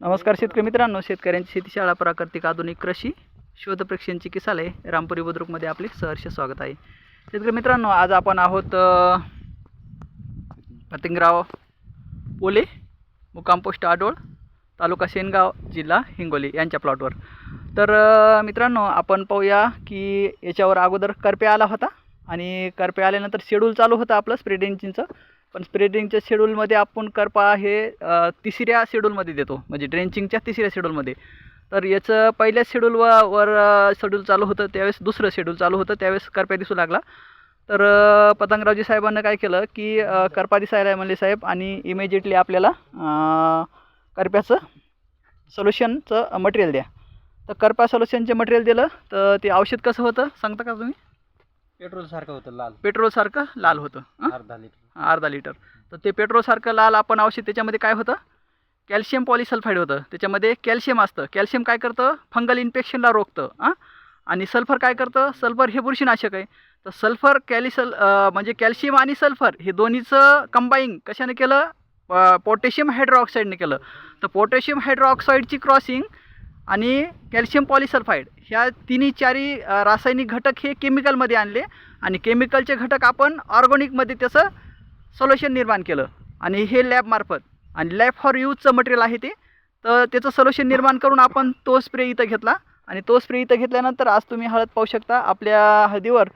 नमस्कार शेतकरी मित्रांनो शेतकऱ्यांची शेती शाळा प्राकृतिक आधुनिक कृषी शोध प्रेक्षण चिकित्सालय रामपुरी बुद्रुकमध्ये आपले सहर्ष स्वागत आहे. शेतकरी मित्रांनो आज आपण आहोत अ, पतिंगराव पोले मुकाम पोस्ट आडोळ तालुका शेनगाव जिल्हा हिंगोली यांच्या प्लॉटवर. तर मित्रांनो आपण पाहूया की याच्यावर अगोदर करपे आला होता आणि करपे आल्यानंतर शेड्यूल चालू होतं आपलं स्प्रेडिंगचं पण स्प्रेडिंगच्या शेड्यूलमध्ये आपण करपा हे तिसऱ्या शेड्यूलमध्ये देतो. म्हणजे ड्रेंचिंगच्या तिसऱ्या शेड्यूलमध्ये तर याचं पहिल्या शेड्यूलवर वर शेड्यूल चालू होतं त्यावेळेस दुसरं शेड्यूल चालू होतं त्यावेळेस करप्या दिसू लागला. तर पतंगरावजी साहेबांना काय केलं की करपा दिसायला आहे म्हणले साहेब आणि इमिजिएटली आपल्याला करप्याचं सोल्युशनचं मटेरियल द्या. तर करपा सोल्युशनचे मटेरियल दिलं तर ते औषध कसं होतं सांगता का तुम्ही? पेट्रोल सारखं होतं लाल. पेट्रोलसारखं लाल होतं? अर्धा लिटर. अर्धा लिटर. तर ते पेट्रोलसारखं लाल आपण औषध त्याच्यामध्ये काय होतं? कॅल्शियम पॉलिसल्फाईड होतं. त्याच्यामध्ये कॅल्शियम असतं. कॅल्शियम काय करतं? फंगल इन्फेक्शनला रोखतं हां आणि सल्फर काय करतं? सल्फर हे बुरशीनाशक आहे. तर सल्फर कॅलिसल म्हणजे कॅल्शियम आणि सल्फर हे दोन्हीचं कंबाईन कशाने केलं? पोटॅशियम हायड्रॉक्साईडने केलं. तर पोटॅशियम हायड्रॉक्साईडची क्रॉसिंग आणि कॅल्शियम पॉलिसल्फाईड ह्या तिन्ही चारी रासायनिक घटक हे केमिकलमध्ये आणले. आणि केमिकलचे घटक आपण ऑर्गॅनिकमध्ये त्याचं सोल्युशन निर्माण केलं. आणि हे लॅबमार्फत आणि लॅब फॉर यूजचं मटेरियल आहे ते तर त्याचं सोल्युशन निर्माण करून आपण तो स्प्रे इथं घेतला. आणि तो स्प्रे इथं घेतल्यानंतर आज तुम्ही हळद पाहू शकता आपल्या हळदीवर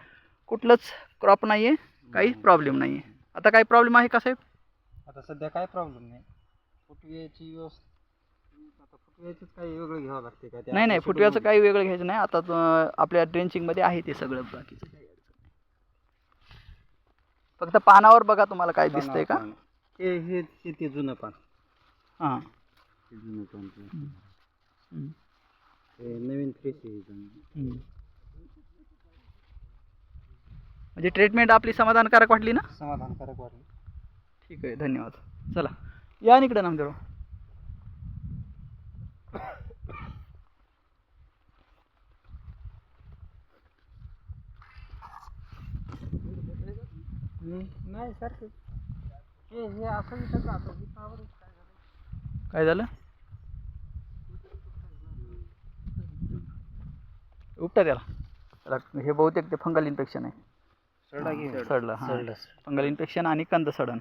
कुठलंच क्रॉप नाही आहे काही प्रॉब्लेम नाही आहे आता काही प्रॉब्लेम आहे का साहेब? आता सध्या काय प्रॉब्लेम नाही. फुटव्याची आता काही वेगळं घ्यावं लागते का? नाही नाही फुटव्याचं काही वेगळं घ्यायचं नाही. आता आपल्या ड्रेंचिंगमध्ये आहे ते सगळं बाकीचं. फक्त पानावर बघा तुम्हाला काय दिसतंय का? हे हे हे ते जुनं पान. हां. ते जुनं पान ते. हम्म. हे नवीन फ्रेश आहे एकदम. हम्म. म्हणजे ट्रीटमेंट आपली समाधानकारक वाटली ना? समाधानकारक वाटलं. ठीक आहे धन्यवाद. चला या ना इकडे नामदेव नाही सारखं हे हे असं का असं इथं काय झालं? उपटा त्याला. हे बहुतेक ते फंगल इन्फेक्शन आहे. सडलं हां. सडलं फंगल इन्फेक्शन आणि कंद तर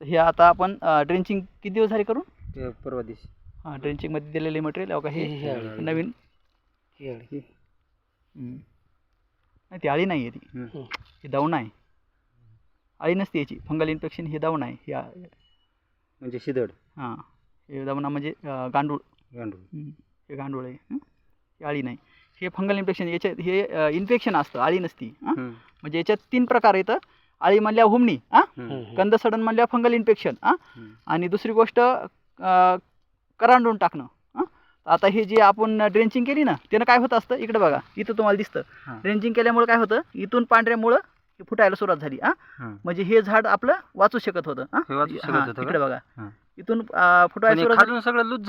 हे आता आपण ड्रेंचिंग किती दिवस झाले करून? ते परवा दिवशी. हां ड्रेंचिंगमध्ये दिलेले मटेरियल का? हे. नवीन. नाही ती आळी नाही आहे ती. ही दावणं आहे आळी नसते याची. फंगल इन्फेक्शन ही दावणं आहे. ही आ- म्हणजे शिदड. हां. हे दावणा म्हणजे अं, गांडूळ. गांडूळ. हे गांडूळ आहे. हं? ही आळी नाही. हे फंगल इन्फेक्शन याच्यात हे इन्फेक्शन असतं. आळी नसती. हां? हम्म. म्हणजे याच्यात तीन प्रकार येतं आळी म्हणल्या हुमणी हां? हम्म. कंद सडण म्हणल्या फंगल इन्फेक्शन हां? हम्म. आणि दुसरी गोष्ट अं, करांडून टाकणं हां? आता हे जे आपण ड्रेंचिंग केली ना त्यानं काय होतं असतं? इकडे बघा. इथं तुम्हाला दिसतं. हां. ड्रेंचिंग केल्यामुळे काय होतं? इथून पांढऱ्यामुळं हे फुटायला सुरुवात झाली हां हां. म्हणजे हे झाड आपलं वाचू शकत होतं हां? हे हां? इकडे बघा हां. इथून फुटायला हे सुरुवात सगळं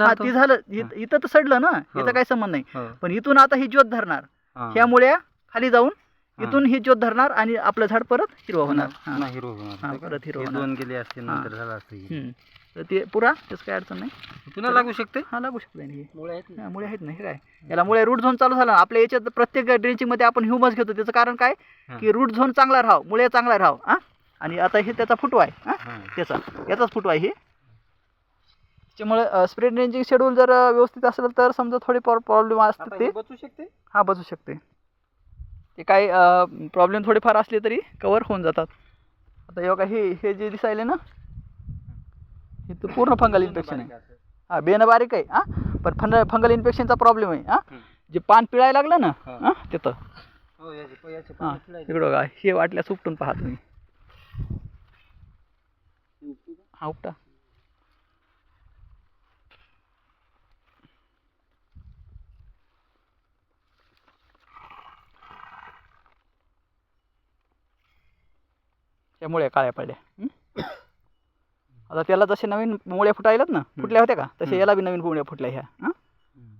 हा ती झालं इथं तर सडलं ना हो. इथं काही संबंध नाही हो. पण इथून आता ही ज्योत धरणार हां. ह्यामुळे खाली जाऊन हां. इथून ही ज्योत धरणार आणि आपलं झाड परत हिरवं होणार. हां. हिरो हां? परत हिरो हे होणार. दोन गेले असते. नंतर झालं असतं हे. हम्म. तर ते पुरा त्याचं काही अडचण नाही. पुन्हा लागू शकते? हा लागू शकते नाही हे. मुळे आहेत हा, मुळे आहेत ना हे काय? याला मुळे रूट झोन चालू झाला. आपल्या याच्यात प्रत्येक ड्रेंचिंगमध्ये आपण ह्युमस घेतो. त्याचं कारण काय? हां. की रूट झोन चांगला राहाव मुळे चांगला राहाव. हा? आणि आता हे त्याचा फुटवा आहे. हा? हां. त्याचा. याचाच फुटवा आहे हे. त्याच्यामुळे स्प्रेड रेंजिंग शेड्यूल जर अ, व्यवस्थित असेल तर समजा थोडे प्रॉब्लेम असतात ते. बचू शकते? हा बसू शकते. ते काय प्रॉब्लेम थोडेफार असले तरी कवर होऊन जातात. आता बघा हे हे जे दिसायले ना हे तर पूर्ण फंगल इन्फेक्शन आहे. हा बेनं बारीक आहे हा. पण फंग फंगल इन्फेक्शनचा प्रॉब्लेम आहे हा. जे पान पिळायला लागलं ना हा. हा तिथं हो. इकडं हे वाटल्यास उपटून पहा तुम्ही. हा उपटा. त्यामुळे काळ्या पडल्या? आता त्याला जसे नवीन मुळ्या फुटायलात ना फुटल्या होत्या का तसे. याला बी नवीन मुळ्या फुटल्या ह्या हां.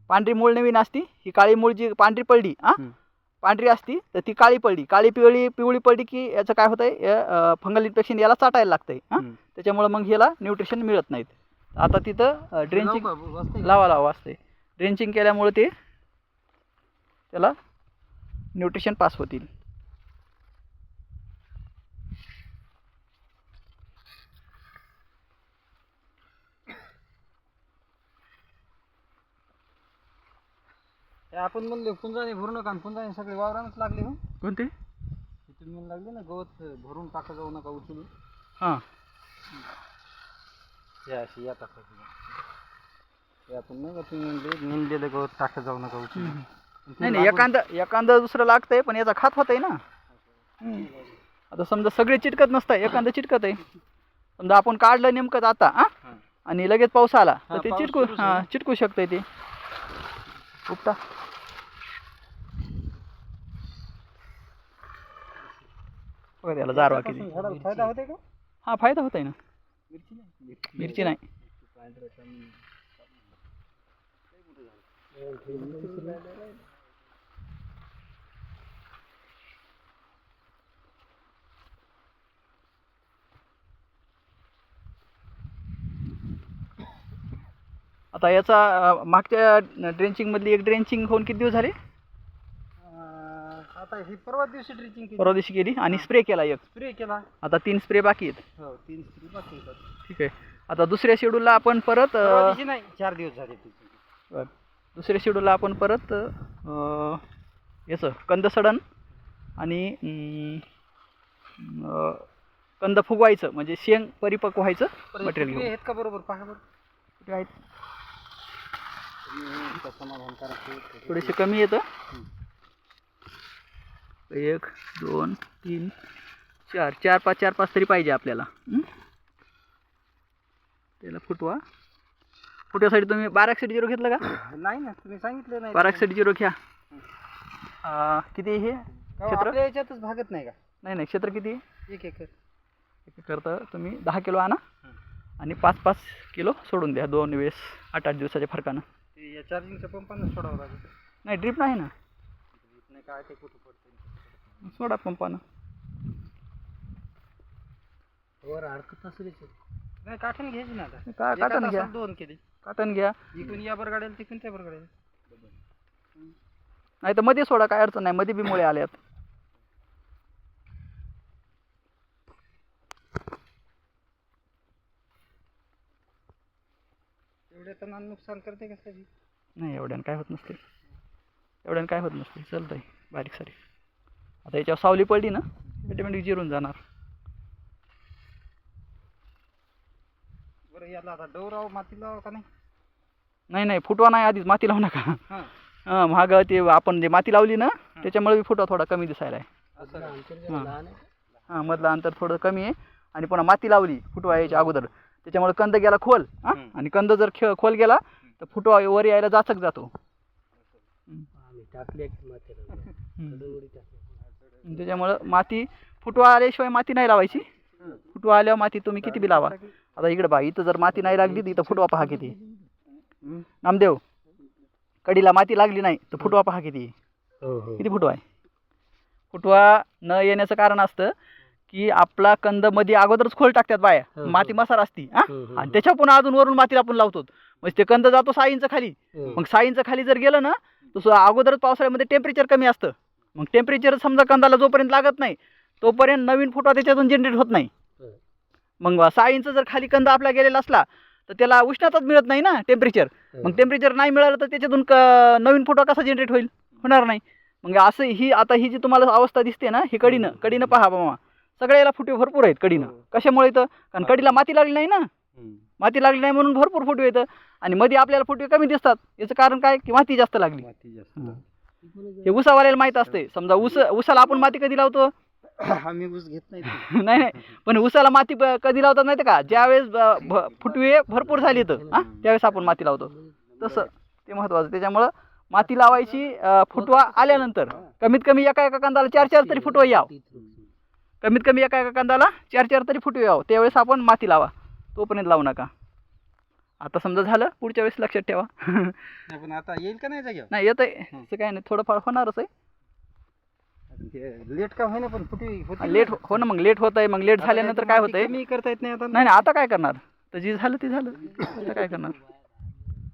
पांढरी मूळ नवीन असती ही काळी मूळ जी पांढरी पडली हां. पांढरी असती तर ती काळी पडली काळी पिवळी पिवळी पडली की याचं काय होतंय फंगल इन्फेक्शन याला चाटायला लागतंय हां. त्याच्यामुळं मग ह्याला न्यूट्रिशन मिळत नाहीत आता तिथं ड्रेंचिंग? लावा लावा असते ड्रेंचिंग केल्यामुळे ते त्याला न्यूट्रिशन पास होतील हे आपण म्हणले पुंजाने भरू नका आणि पुंजाने सगळे वावरानच लागले हो. कोणते? तुम्ही म्हणून लागले ना गवत भरून टाका जाऊ नका उचलून. हां. हे अशी या टाकायची हे आपण नाही का तुम्ही म्हणले निंदलेलं गवत टाका जाऊ नका उचलून. नाही नाही लागून- एखादं एखादं दुसरं लागतंय पण याचा खात होत आहे ना. आता समजा सगळे चिटकत नसतं एखादं चिटकत आहे. समजा आपण काढलं नेमकंच आता? हां. आणि लगेच पाऊस आला तर ते चिटकू हां. चिटकू शकतंय ते. उपटा बघा त्याला जारवा किती झाडाला फायदा होते का? हा फायदा होत आहे ना. मिरची नाही. आता याचा मागच्या ड्रेंचिंग मधली एक ड्रेंचिंग होऊन किती दिवस झाले? आता ही परवा दिवशी ड्रिचिंग केली. परवा दिवशी केली आणि स्प्रे केला एक. स्प्रे केला. आता तीन स्प्रे बाकी आहेत. हो तीन स्प्रे बाकी आहेत. ठीक आहे. आता दुसऱ्या शेड्यूलला आपण परत परवा अं, दिवशी नाही चार दिवस झाले बरं. दुसऱ्या शेड्यूलला आपण परत अं, याचं कंद सडण आणि अं, अं, कंद फुगवायचं म्हणजे शेंग परिपक्व व्हायचं मटेरियल घेऊन. आहेत का बरोबर? पहा बरं. कुठे आहेत तुम्ही इतकं समाधानकारक आहे. थोडेसे कमी येतं. एक दोन तीन चार. चार पाच चार पाच तरी पाहिजे आपल्याला? त्याला फुटवा. फुटव्यासाठी तुम्ही बारा एकसठ झिरो घेतलं का? नाही ना तुम्ही सांगितलं नाही. बारा एकसठ झिरो घ्या. किती हे? क्षेत्र? याच्यातच भागत नाही का? नाही नाही. क्षेत्र किती एक एकर. एक करता तुम्ही दहा किलो आणा. आणि पाच पाच किलो सोडून द्या. दोन वेळेस आठ आठ दिवसाच्या फरकानं. या चार्जिंगच्या पंपानं सोडावं लागेल. नाही ड्रीप नाही ना? नाही काय ते कुठं पडतं सोडा पंपानं वर अडकत असेल नाही काठण घ्यायची ना आता. का एका काटन घ्या. तासात दोन केली. काटन घ्या. इकडून या बरं गाड्याला तिकडून त्या बरं गाड्याला. नाही तर मध्ये सोडा काय अडचण नाही. मध्ये बी मुळे आल्यात. एवढ्या तर नुकसान करते का सगळी? नाही एवढ्यानं काय होत नसते. एवढ्यानं काय होत नसते. चालतंय बारीक सारी आता याच्यावर सावली पडली ना ऑटोमॅटिक जिरून जाणार. बरं याला आता डवराव माती लावा का नाही? नाही नाही फुटवा नाही आधीच माती लावू नका. हां. हां महाग ते आपण जे माती लावली ना त्याच्यामुळे बी फुटवा थोडा कमी दिसायला आहे. हां. हां मधलं अंतर थोडं कमी आहे. आणि पुन्हा माती लावली फुटवा यायच्या अगोदर. त्याच्यामुळे कंद गेला खोल हां. आणि कंद जर खे खोल गेला तर फुटवा वर यायला जाचक जातो. त्याच्यामुळं माती फुटवा आल्याशिवाय माती नाही लावायची. फुटवा आल्यावर माती तुम्ही किती बी लावा. आता इकडे बा इथं जर माती नाही लागली तर इथं फुटवा पहा किती. नामदेव कडीला माती लागली नाही तर फुटवा पहा किती. हो हो. किती फुटवा आहे? फुटवा न येण्याचं कारण असतं की आपला कंदमध्ये अगोदरच खोल टाकतात बाया. हो, हो. माती मसार असती हा? हो, आणि त्याच्या पुन्हा अजून वरून मातीला आपण लावतो म्हणजे ते कंद जातो सहा इंच खाली. मग सहा इंच खाली जर गेलं ना तसं अगोदरच पावसाळ्यामध्ये टेम्परेचर कमी असतं. मग टेम्परेचर समजा कंदाला जोपर्यंत लागत नाही तोपर्यंत नवीन फुटवा त्याच्यातून जनरेट होत नाही. मग सहा इंच जर खाली कंद आपला गेलेला असला तर त्याला उष्णताच मिळत नाही ना टेम्परेचर. मग टेम्परेचर नाही मिळालं तर त्याच्यातून नवीन फुटवा कसा जनरेट होईल? होणार नाही. मग असं ही आता ही जी तुम्हाला अवस्था दिसते ना ही कडीनं कडीनं पहा बाबा. सगळ्याला फुटवे भरपूर आहेत कडीनं. हो. कशामुळे येतं कारण कडीला माती लागली नाही ना. माती लागली नाही म्हणून भरपूर फुटवे येतं आणि मध्ये आपल्याला फुटवे कमी दिसतात. याचं कारण काय? की माती जास्त लागली. हं. ऊसावाल्याला माहीत असते. समजा ऊस ऊसाला आपण माती कधी लावतो? आम्ही ऊस घेत नाही. नाही नाही. पण ऊसाला माती कधी लावतात माहिती का? ज्यावेळेस फुटवे भरपूर झाली तर हा? त्यावेळेस आपण माती लावतो. तसं ते महत्वाचं. त्याच्यामुळं माती लावायची फुटवा आल्यानंतर. कमीत कमी एका एका कांदाला चार चार तरी फुटवा याव. कमीत कमी एका एका कांदाला चार चार तरी फुटवे यावं त्यावेळेस आपण माती लावा. तोपर्यंत लावू नका. आता समजा झालं पुढच्या वेळेस लक्षात ठेवा. पण आता येईल का नाही जाग्यावर नाही येत आहे असं काय नाही थोडंफार होणारच आहे. लेट का होईना पण होती लेट हो ना मग लेट होत आहे मग लेट झाल्यानंतर काय होतंय? कमी करता येत नाही आता नाही नाही आता काय करणार? तर जे झालं ते झालं. आता काय करणार?